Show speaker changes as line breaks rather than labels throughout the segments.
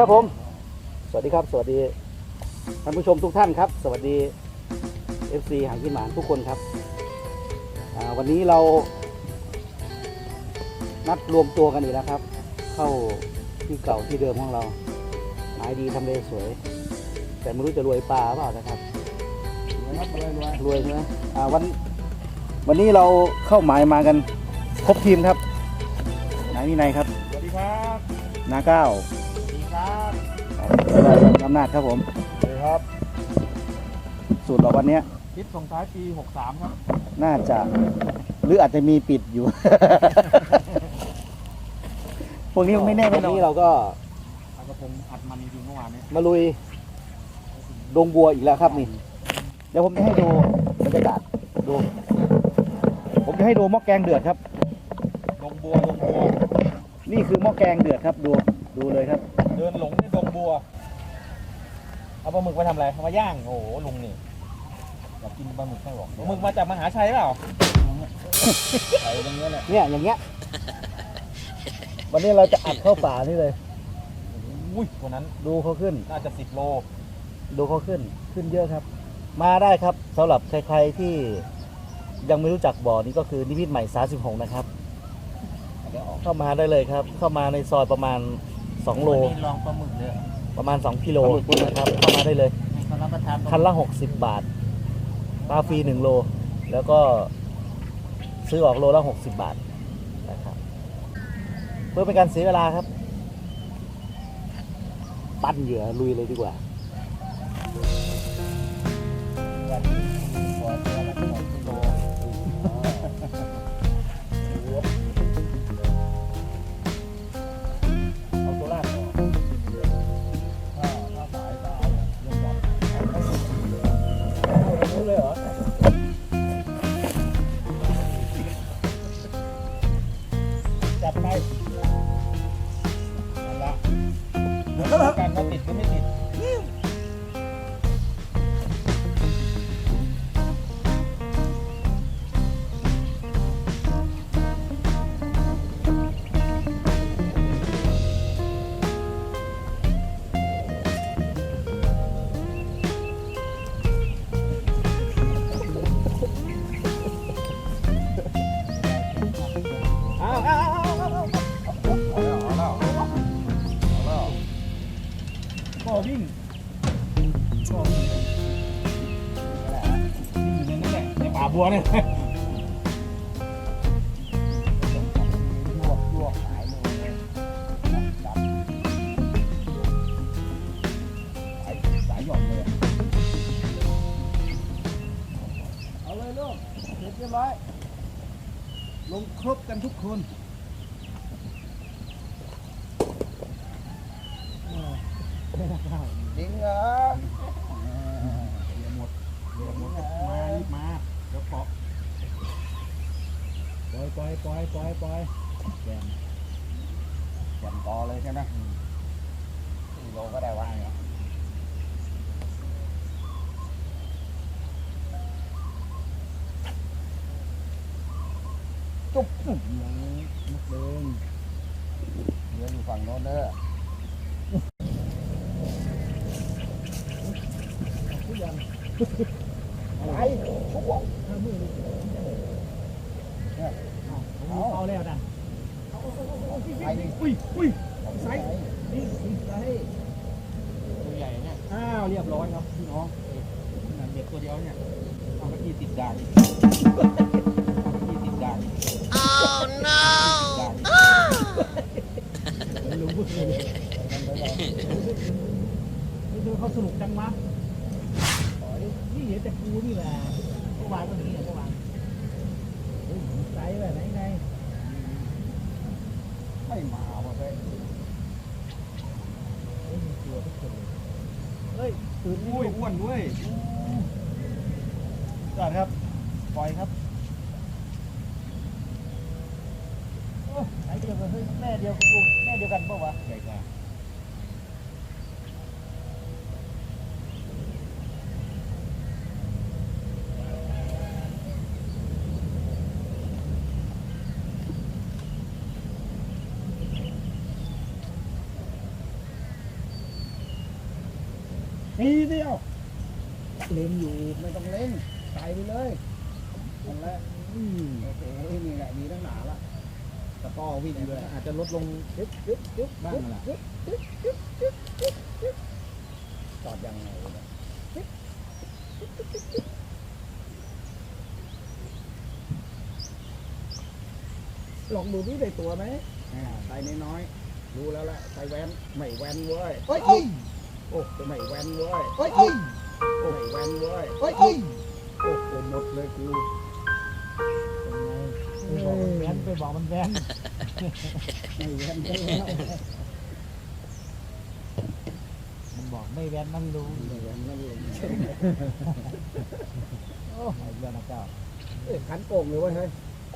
วัสดีครับผม สวัสดีครับ สวัสดีท่านผู้ชมทุกท่านครับ สวัสดี FC หางกินหมานทุกคนครับอ่าวันนี้เรา นัดรวมตัวกันอีกแล้วครับ เข้าที่เก่าที่เดิมของเราหมายดีทำเลสวย แต่ไม่รู้จะรวยปลาเปล่านะครับ
รวยครับรวยรวย
รวยใช่ไหมอ่าวันวันนี้เราเข้าหมายมากันครบทีมครับนายวินัยครับ
สวัสดีครับ
นาเก้า อำนาจครับผม
สวัสดีครับ
สูตรเราวันเนี้ย
คิดส่งท้ายปี 63 ครับ
น่าจะ หรืออาจจะมีปิดอยู่ พวกนี้ไม่แน่ไม่นอนนี้เราก็
อากระพงอัดมันจริงๆเมื่อวานนี้
มาลุยดงบัวอีกแล้วครับนี่ เดี๋ยวผมจะให้ดูบรรยากาศดู ผมจะให้ดูหม้อแกงเดือดครับ
ดงบัวดงบัว
นี่คือหม้อแกงเดือดครับ ดู ดูเลยครับ
เดินหลงในดงบัว เอาปลาหมึกมาทำอะไรเอามาย่าง โอ้โหลุงนี่อยากกินปลาหมึกข้างหลงปลาหมึกมาจากมหาชัยเปล่าใส่ตรงนี้แหละ
เนี่ยอย่างเงี้ย วันนี้เราจะอัดเข้าฝานี่เลย
อุ้ยตัวนั้น
ดูเขาขึ้น
น่าจะ10โล
ดูเขาขึ้น ขึ้นเยอะครับ มาได้ครับสำหรับใครๆที่ยังไม่รู้จักบ่อนี้ก็คือนิพิษใหม่36นะครับ
เดี๋ยวออก
เข้ามาได้เลยครับ เข้ามาในซอยประมาณ2โล
วันนี้ลองปลาหมึกเลยเหรอ
ประมาณ 2กิโลนะครับเข้ามาได้เลย
ให้เขารับประทาน
คันละ 60 บาทปลาฟรี1โล แล้วก็ซื้อออกโลละ 60 บาทนะครับเพื่อเป็นการเสียเวลาครับ ปั้นเหยื่อลุยเลยดีกว่า
เอา กั ใน ปล่อยปล่อยปล่อยปล่อยปล่อยแกมแกมต่อเลยใช่ไหมสี่โลก็ได้ว่าไงจุ๊บจุ๊บอย่างนี้นักเลงเรืออยู่ฝั่งโน้นเด้ออะไรเอาเอาแล้วนะไอ้ อุ้ยอุ้ยไซส์นี่ไซส์ตัวใหญ่เนี่ย อ้าว เรียบร้อยครับพี่น้องนั่นเด็กตัวเดียวเนี่ยเอาไปที่ติดด่างเอาไปที่ติดด่าง
Oh no!
ไม่รู้พูดเลยนี่คือเขาสนุกจังวะนี่เห็นแต่ปูนี่แหละเมื่อวานก็อย่างนี้เมื่อวานเฮ้ยไซส์แบบไหนไง ไม่มาว่ะเฮ้ยเฮ้ยมีตัวทุกคนเลยเฮ้ยตื่นอุ้ยอ้วนด้วย
จอดครับ ปล่อยครับ
ไอ้เดียวกันเฮ้ยแม่เดียวกันลูกแม่เดียวกันเปล่าวะใช่ค่ะ
ทีเดียวเล็งอยู่ไม่ต้องเล็งใส่ไปเลยนั่นแหละอืมโอ้โหนี่แหละดีตั้งหนา ละตะกร้อวิ่งเลย
อาจจะลดลง
ยึบยึบยึบ
บ้างนั่นแหละ
จอดยังไงลองดูนี่ได้ตัวไหมใส่น้อยๆรู้แล้วแหละใส่แวนไม่แวนเว้ย
เฮ้ยเฮ้ย
โอ้ไม่แวนเว้ย
เฮ้ยเฮ้ย
โอ้ไม่แวนเว้ย
เฮ้ย
โอ้โหมดเลยกู
บอกมันแบนไปบอกมันแบน
ไม่แวนกันแล้ว
มันบอกไม่แบนมันรู้
ไม่แวนกันเลย
โอ้ยเรื่องนะเจ้า
เอ้ยขันโป่งเลยเว้ยเฮ้ย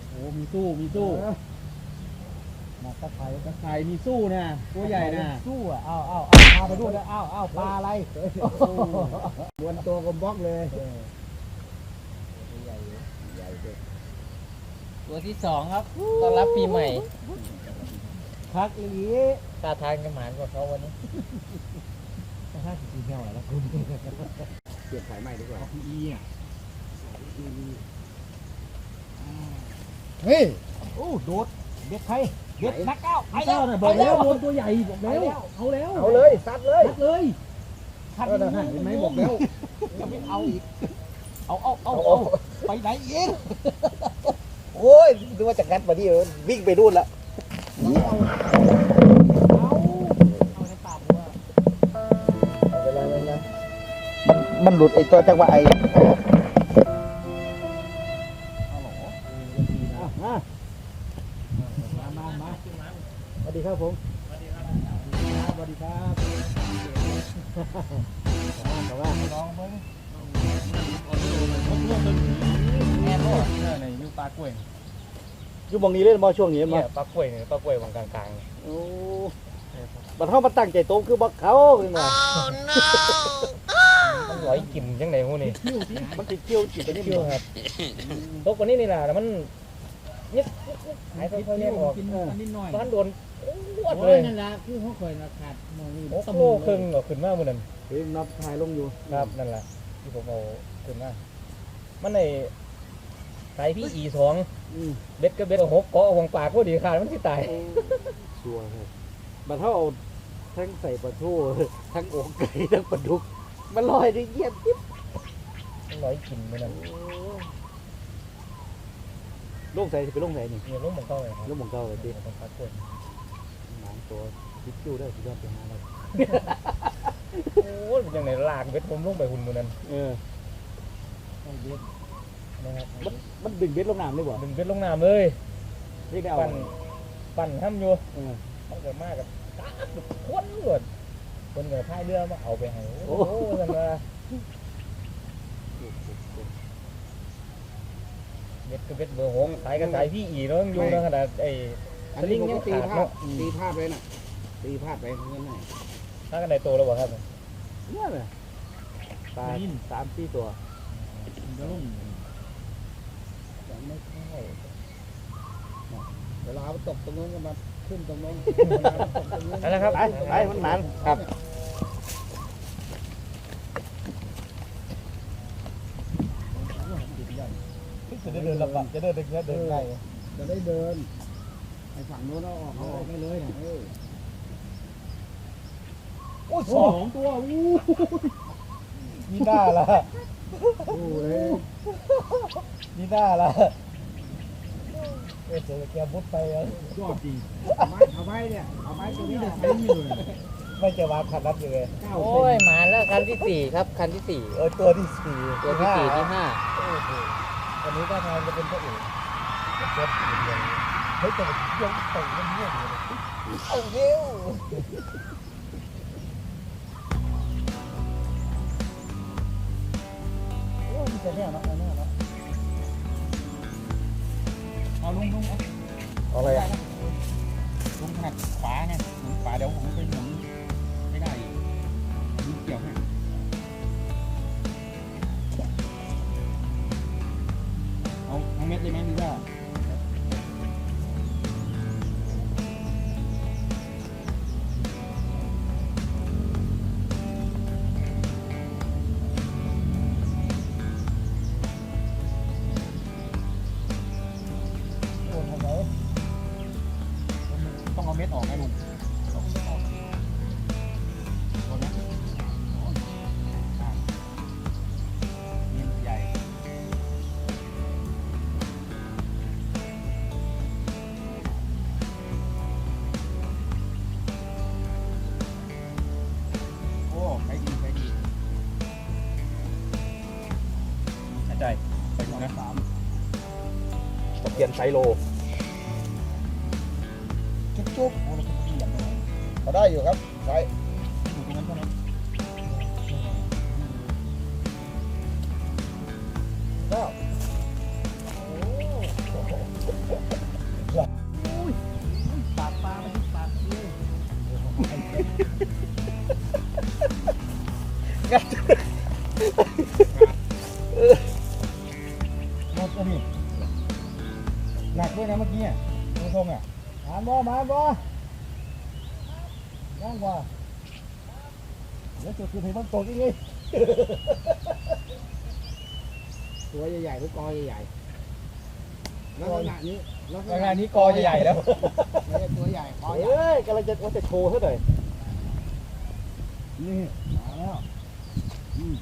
โอ้มีสู้มีสู้
เออ
มาตะไคร้
ตะไคร่มีสู้นะตัวใหญ่นะ
สู้อะเอาเอาเอาพาไปดูเลยเอาเอาปลาอะไร
ม้วนตัวก็บล็อกเลย
ใหญ่
ใหญ่เด็ก
ตัวที่สองครับต้อนรับปีใหม่
พักอีหลี
ตาทานกันหมานกว่าเขาวันนี้
ถ้าสิกินเที่ยวแล้วคุณ
เสียบสายใหม่ดีกว่า
อีอะ
เฮ้ย
โอ้โดดเด็ดใครเด็ดนักเก้าไป
เจ้า
แล้ว
น่ะบอกแล้วโดนตัวใหญ่บอก
ไป
แล้ว
แล้วเอาแล้ว
เอาเลยซัดเลย
ซัดเลยขัด
เออนั่นเห็นไหมบอกแล้ว
จะไม่เอาอีกเอาเอาเอาเอาไปไหนอีก
โอ้ยนึกว่าจะงัดมาที่วิ่งไปนู่นละ
เอาในปากวัว
เวลานั้นนะมันมันหลุดไอ้ตัวจังหวะไอ้า
มามามา
สวัสดีครับผม
สวัสดีครับ สวัสดีครับ
แต่ว่า
ลองเบิ้ง
แม่นบ่
เออในยูปลากล้วย
อยู่มองนี้เล่นมอช่วงนี้
เนี่
มาย
ปลากล้วยเนี่ยปลากล้วยบางกลางๆเนี่ย
โอ้บัดเข้ามาตั้งใจโตมคือบักเขาขึ้นมา
Oh no!
มันร้อยกินจังไหนหูนี่
มันติดเกี่ยวจิตไปนี่
เที่ยวครับตกกว่านี้นี่ล่ะแล้วมันเนี่ยหายไปเท่านี้ออก
กินอันนิดหน่อย
บ้านโดนอ้วด
โอ้
เลยย
นั่นละคือเขาเคยราคาหมองนี่
โอ้โหครึ่งก็ขึ้นมาเหมือนนั้น
เฮ้ยนับถ่ายลงอยู่
ครับนั่นแหละที่ผมเอาขึ้นมามันใน สายพี่อีสอง
อืม
เบ็ดกับเบ็ดเอาหกเกาะเอาหวงปากพอดีขาดมันที่ตาย
ชัวร์ครับบัดเข้าเอาทั้งใส่ปลาทูทั้งอกไก่ทั้งปลาดุก มันลอยได้เยี่ยมจิ๊บ
มันร้อยกินเหมือนนั้น
ลูกใส่สิไปลูกใส่นี่
เนี่ยล้มเหมือนเก่าเลยครับ
ลูกหมองเก่าเลยสิ
เป็นปลากล้วย
หมานตัวติดเกี่ยวได้สุดยอดไปหาเลย
โอ้ยเป็นยังไงลากเบ็ดผมลงไปหุ่นมือนั้น
เออ
นะครับ
มันมันดึงเบ็ดลงน้ำเลยบ่
ดึงเบ็ดลงน้ำเลย
เรียกได้เอา
ปั่นปั่นห้ามอยู่
เออ
มันเกิดมากกับตาดควนหลวดคนเกิดพายเรือมาเอาไปให้โอ้โหกันว่าเบ็ดก็เบ็ดเบอร์หกสายกับสายพี่อีเนาะยังอยู่นะขนาดไอ้
อันนี้ผมก็ตี
สลิงยังขาด
พลาด
เนอะ
ตีพลาดเลยน่ะ ตีพลาดไปเงินไหน
ถ้ากันในโตแล้วบ่ครับ
เนี่ยเลยปลาสามสี่ตัว
จะลุ่ม
ยัง ไม่เข้าเวลาตกตรงนู้นก็มาขึ้นตรงนู้นเวลาตกตรงนู้น
นั่นแหละครับ
ไปไปมันหมานครับ
จะได้เดินลำบากจะเดินเดินเดินได้
จะได้เดินไอ้ฝั่งนู้นเอาออกเอาออกไม่เลยเออ
โอ้สองตัวอู้มีหน้าละ
โอ้เลย
มีหน้าละเออเจอแกมุดไปแล้ว
ยอดจริงเอาไม้เอาไม้เนี่ยเอาไม้ตัวนี้จะใช้อยู่เลย
ไม่จะวางขัดรับอยู่เลย
เก้า
โอ้
เซ
ย
น
มาแล้วคันที่สี่ครับ คันที่สี่
เออตัวที่สี่
ตัวที่สี่ที่ห้า
โอ้โหวันนี้ถ้าทางจะเป็นพระเอกเจ็บเดียวเฮ้ยแต่ยังตกมันเงียบอยู่เลยเอาเร็ว จะเนี่ยเนาะเนี่ยเนาะเอาลุงลุงเอา
เอาอะไรอะ
ลุงถนัดขวาไงหมุนขวาเดี๋ยวผมไปหมุนไม่ได้อีกมีเกี่ยวให้เอาเอาเม็ดเลยไหมพี่ว่า ตะเเดี๋
ยวจะคือให้มันตกอีกเลย
ตัวใหญ่ๆหรือกอใหญ่ๆลักษณะนี้ลักษ
งา
ณะ
นนี้กอใหญ่ๆแล้ว
ไม่ใช่ตัวใหญ่กอใหญ่
เอ้ยกำลังจะว่าจะโชว์ซะหน่อยนี่มาแล้วอืม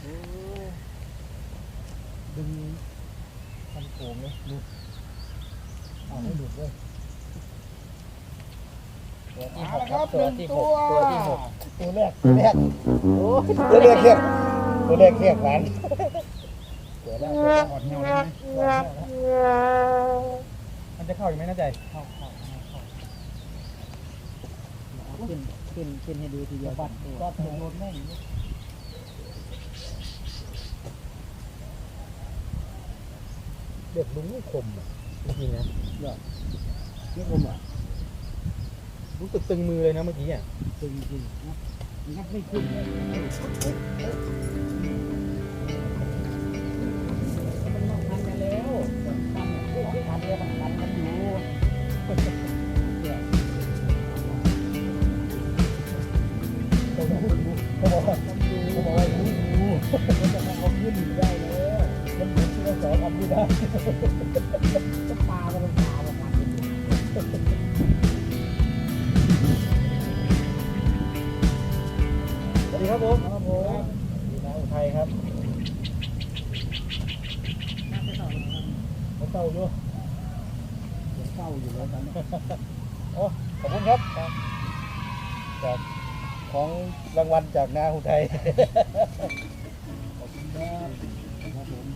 โอ้ดึงทันโขงเลยหลุดเอาไม่หลุดเลย
ตัว ที่หกครับตัวที่หกตัวที่หก
ตัวแรกตัวแรกโอ้ยตัวแรกเรียกตัวแรกเรียกหวานตัวแรกตัวแรก
อ่อนเหี่ยวเลยไหม
มันจะเข้าอีกไหมน่าใจ
เข้าเข้าเข้าขึ้นขึ้นขึ้นให้ดูทีเดียว
บัตรก็ถึงรถแม่ง
เด็กลุงไม่คมอะจริงนะ
นี่คมอะ
รู้สึกตึงมือเลยนะเมื่อกี้อะ
ตึงจริงนะงัดไม่ขึ้น
รางวัลจากนาอุทัย
ขอบคุณครับครับผม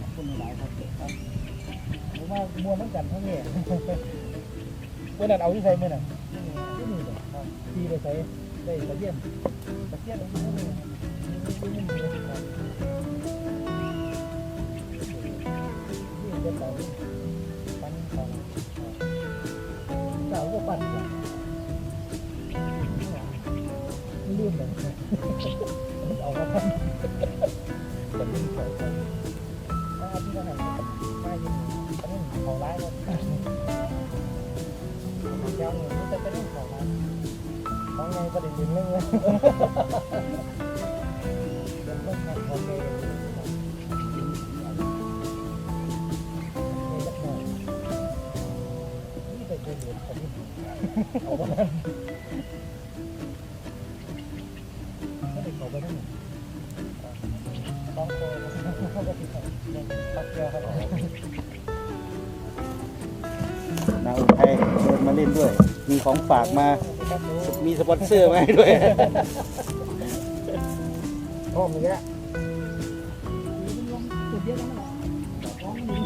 ขอบคุณหลายๆครับครับ
ผมว่ามวนทั้งกันทั้งเนี่ยเมื่อนั้นเอาที่ใส่เมื่อนั้นที่นี่เลยครับที่ไปใส่ได้ตะเกียบตะเกียบตรงนี้เลยนี่นี่นี่เลยครับนี่จะเต่าปั้นของเต่าก็ปั้น ลืมเลยเอามาปั้นจะมีของถ้าที่นั่นไม่ยินอันนี้ของร้ายหมดเจ้าเงินมันจะเป็นเรื่องของร้ายของไงประเด็นเรื่องเลยเป็นเรื่องของเองนี่เป็นเองของเอาไป ของฝากมา มีสปอนเซอร์มาให้ด้วยพร้อมอย่างเงี้ย
จุดเดียวกันนั่นแหละลองดู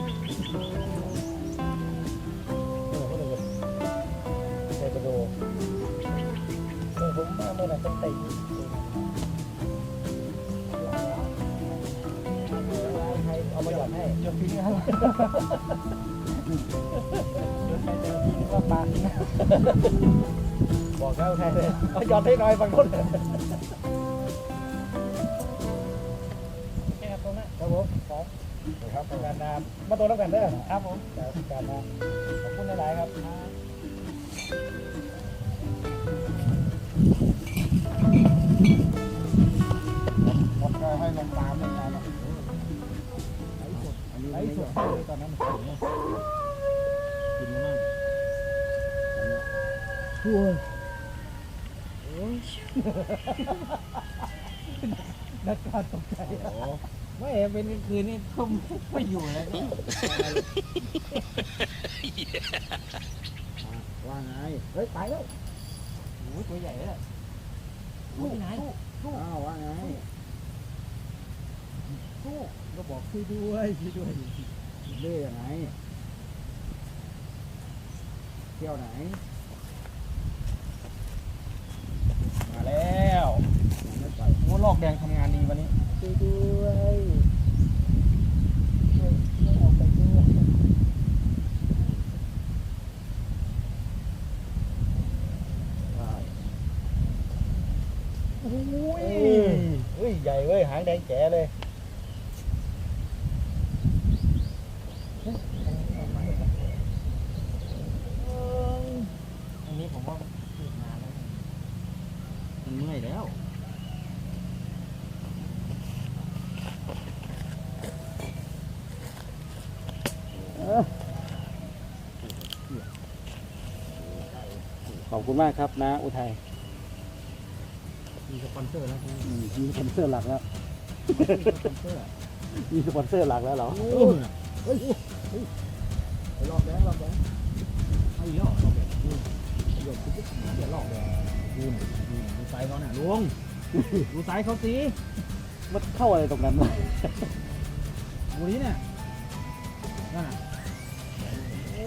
เออเขาเลยใส่กระโดดเออผมมาเมื่อไหร่จะเตะเอามาหยอดให้ยกทิ้งครับ ยกไปเอทิ้งว่าปาบอกแล้วแทนเลยเอาหยอดให้หน่อยฝั่งนู้นแค่ตรงนั้นครับผมครับครับการน้ำมาตัวน้ำกันเด้อครับผมการน้ำขอบคุณหลายๆครับหมดก็ให้ลงตามเลยนะไอ้สดไอ้สดเลยตอนนั้นมันสูงกินแล้วมั้ง
นักการตกใจ
โอ้ไม่เป็นกลางคืนนี่ก็ไม่อยู่แล้วเนี่ยว่าไง
เฮ้ยตายแล้ว
โอ้ยตัวใหญ่เลยโอ้ยไหนอ้าวว่าไง
สู้ก็บอกช่วยด้วยช่วยด้วย
เล่ยังไงเที่ยวไหน
มาแล้วโอกแดงทำงานดีวันนี้
ช่วยด้วยโอ้ย
เฮ้ย ใหญ่เว้ย หางแดงแจ๋เลย
อันนี้ผมว่าติดนานแล้วมันเมื่อยแล้ว
ขอบ คุณมากครับนะอุทัย
มีสปอนเซอร์แล้ว
อืมมีสปอนเซอร์หลักแล้ว
สปอนเซอร์
มีสปอนเซอร์หลักแล้วเหรอ
โอ้ยเฮ้ยเฮ้ยไปรอบแดงรอบแดงเอาอีกแล้วรอบแดงดูเดี๋ยวคุณเดี๋ยวรอบแดงดูหน่อยดูหน่อยดูไซส์เขาน่ะลุงดูไซส์เขาสิ
มันเข้าอะไรตรงนั้นวะ
ดูนี้เนี่ยนั่นน่ะโอ้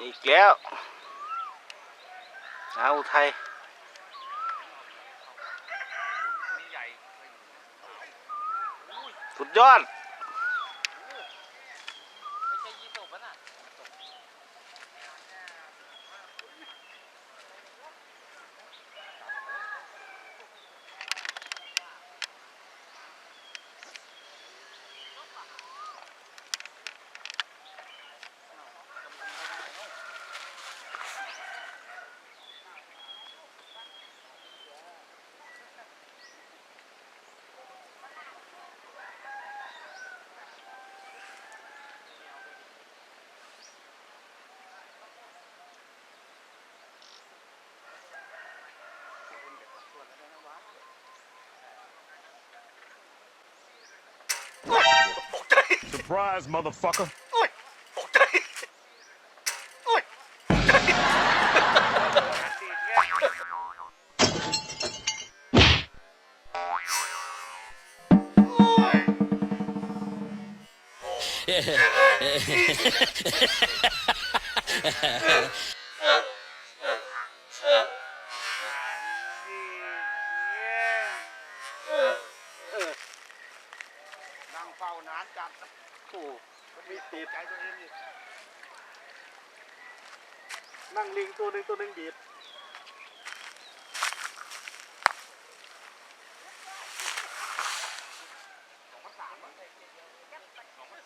อีกแล้วเอาไทยสุดยอด
Surprise, motherfucker.
ตกใจโนั่ง
ลิงตัวหนึ่งตัวหนึ่งดีด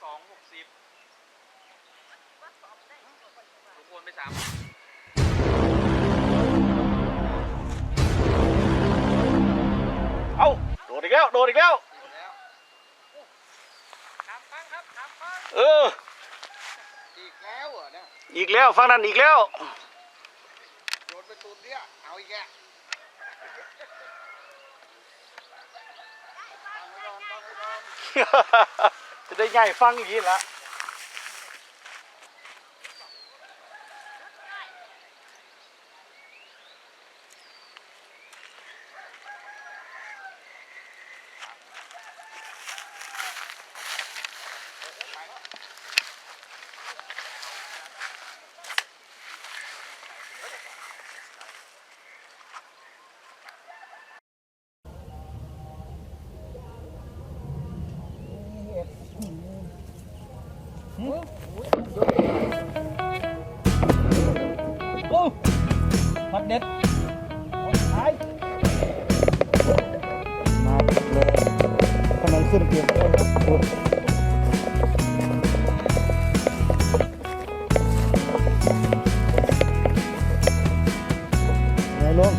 สองหกสิบลุงวนไปสาม
เอ้าโดดอีกแล้ว โดดอีกแล้ว
เออ
อีกแล้วเหรอเนี่ย
อีกแล้วฟังนั้นอีกแล้ว
โยนไปตูนเนี่ยเอาอีกแกตั้งไว้ก่อนตั้งไว้ก่อน
จะได้ใหญ่ฟังอย่างนี้ละ
เด็ดไอ้
มาเลยกำลังขึ้นเกียร์โอ้ยไงลุง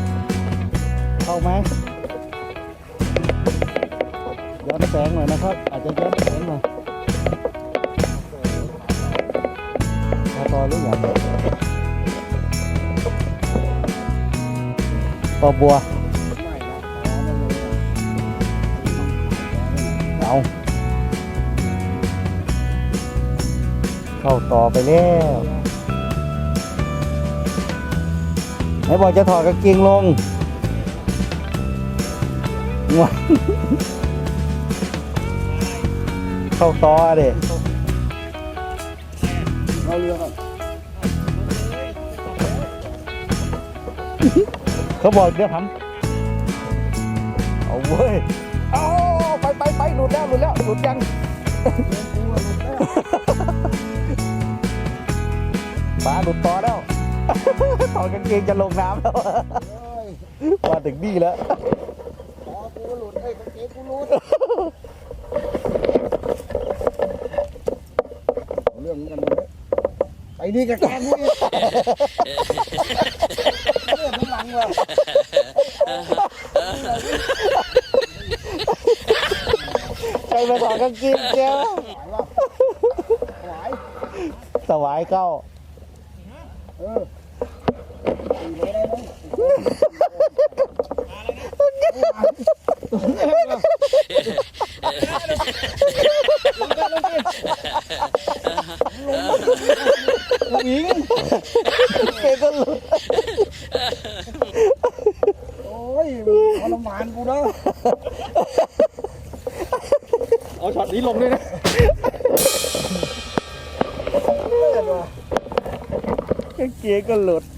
เข้าไหมย้อนแสงหน่อยนะครับ อาจจะย้อนแสงหน่อย ต่อบัว เอาเข้าต่อไปแล้วไหนบอกจะถอดกางเกงลงงวเข้าต่อเด็
เอาเรือก่อน
เขาบอกเดี๋ยวทำเอาเว้ยเอาไปไปไปหลุดแล้วหลุดแล้วหลุดยังปลาหลุดต่อแล้วถอกางเกงจะลงน้ำแล้วมาถึงนี่แล้ว
อ๋อกูหลุดเอ้กางเกงกูหลุดเรื่องนี้กันไปนี่กับแกกู
ใครมาถอดกางเกงเจ้า
ไหวป่ะไหว
สวายเก้า
เออ
ก